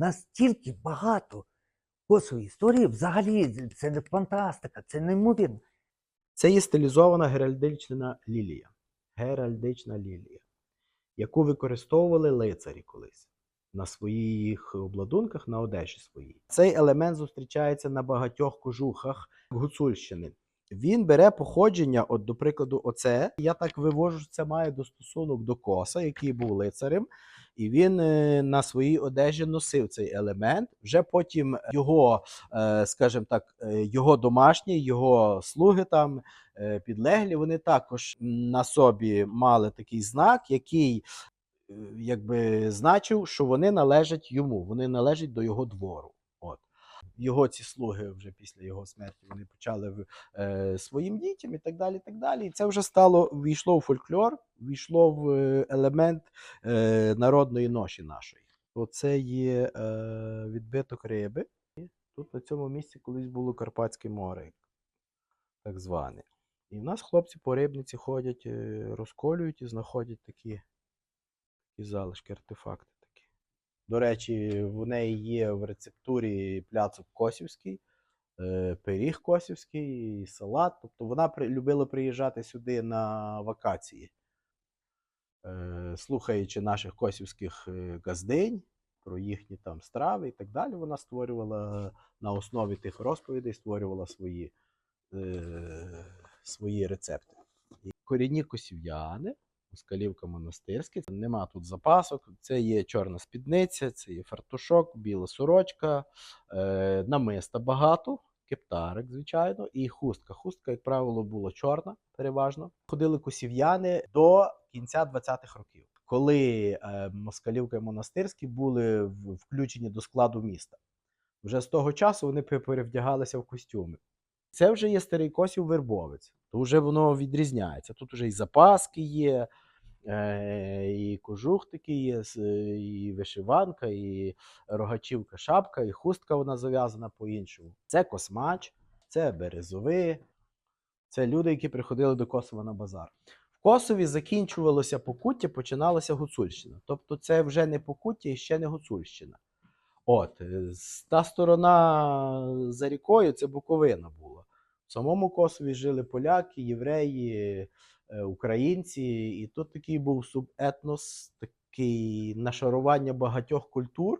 настільки багато косової історії, взагалі, це не фантастика, це неймовірно. Це є стилізована геральдична лілія. Геральдична лілія, яку використовували лицарі колись на своїх обладунках на одежі своїй. Цей елемент зустрічається на багатьох кожухах Гуцульщини. Він бере походження, от, до прикладу, оце. Я так вивожу, що це має достосунок до коса, який був лицарем, і він е, на своїй одежі носив цей елемент. Вже потім його, е, скажімо так, е, його домашні, його слуги там підлеглі, вони також на собі мали такий знак, який якби значив, що вони належать йому, вони належать до його двору. От. Його ці слуги вже після його смерті вони почали е, своїм дітям і так далі. Так далі. І це вже стало війшло в фольклор, війшло в е, елемент е, народної ноші нашої. Оце є е, відбиток риби. Тут на цьому місці колись було Карпатське море, так зване. І в нас хлопці по рибниці ходять, е, розколюють і знаходять такі, такі залишки, артефакти. До речі, в неї є в рецептурі пляцок Косівський, е, пиріг Косівський, салат. Тобто вона любила приїжджати сюди на вакації, е, слухаючи наших косівських е, газдинь про їхні там страви і так далі. Вона створювала на основі тих розповідей, створювала свої, свої рецепти. Корінні косів'яни, Москалівка монастирська. Нема тут запасок. Це є чорна спідниця, це є фартушок, біла сорочка, е, намиста багато, кептарик, звичайно, і хустка. Хустка, як правило, була чорна, переважно. Ходили косів'яни до кінця 20-х років, коли е, Москалівка і монастирські були включені до складу міста. Вже з того часу вони перевдягалися в костюми. Це вже є старий косів вербовець. То вже воно відрізняється. Тут вже і запаски є, е, і кожух такий є, і вишиванка, і рогачівка, шапка, і хустка вона зав'язана по-іншому. Це космач, це березови, це люди, які приходили до Косова на базар. В Косові закінчувалося Покуття, починалася Гуцульщина. Тобто це вже не Покуття і ще не Гуцульщина. От, е, та сторона за рікою це Буковина була. Самому Косові жили поляки, євреї, е, українці, і тут такий був субетнос, такий нашарування багатьох культур.